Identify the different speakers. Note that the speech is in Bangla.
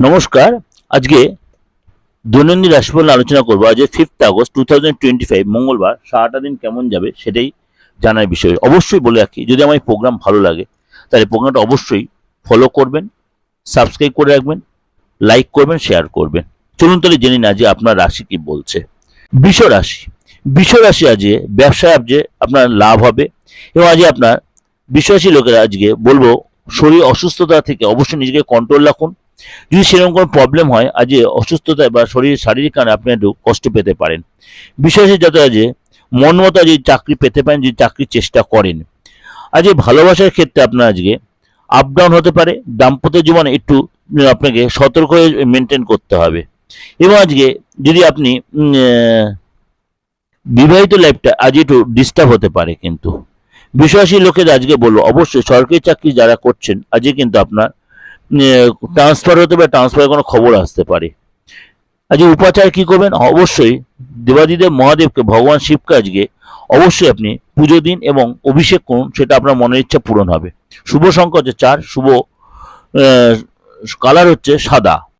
Speaker 1: নমস্কার। আজকে দৈনন্দিন রাশিফল আলোচনা করব। আজ fifth August two thousand twenty five মঙ্গলবার। সারাটা দিন কেমন যাবে সেটাই জানার বিষয়। অবশ্যই বলে রাখি, যদি আমার প্রোগ্রাম ভালো লাগে, তাহলে প্রোগ্রামটা অবশ্যই ফলো করবেন সাবস্ক্রাইব করে রাখবেন লাইক করবেন শেয়ার করবেন। চলুন তাহলে জেনে না যে আপনার রাশি কি বলছে। বৃষ রাশি। বৃষ রাশি আজকে ব্যবসায় আজকে আপনার লাভ হবে এবং আজকে আপনার বিশ্বাসী লোকেরা আজকে বলব শরীর অসুস্থতা থেকে অবশ্যই নিজেকে কন্ট্রোল রাখুন। যদি সেরকম কোনো প্রবলেম হয় আজ অসুস্থতায় বা শরীর শারীরিক কারণে আপনি একটু কষ্ট পেতে পারেন। বিশেষে যাতে আজ মন মতো আজ চাকরি পেতে পারেন যদি চাকরির চেষ্টা করেন। আজ ভালোবাসার ক্ষেত্রে আপনার আজকে আপ ডাউন হতে পারে, দাম্পত্য জীবনে একটু আপনাকে সতর্ক হয়ে মেনটেন করতে হবে। এবং আজকে যদি আপনি বিবাহিত লাইফটা আজ একটু ডিস্টার্ব হতে পারে কিন্তু। বিশ্বাসী লোকের আজকে বলব অবশ্যই সরকারি চাকরি যারা করছেন, আজকে কিন্তু আপনার ট্রান্সফার হতে পারে ট্রান্সফারের কোনো খবর আসতে পারে। আজকে উপাচার কি করবেন? অবশ্যই দেবাদিদেব মহাদেবকে, ভগবান শিবকে আজকে অবশ্যই আপনি পুজো দিন এবং অভিষেক করুন, সেটা আপনার মনের ইচ্ছা পূরণ হবে। শুভ সংখ্যা হচ্ছে চার, শুভ কালার হচ্ছে সাদা।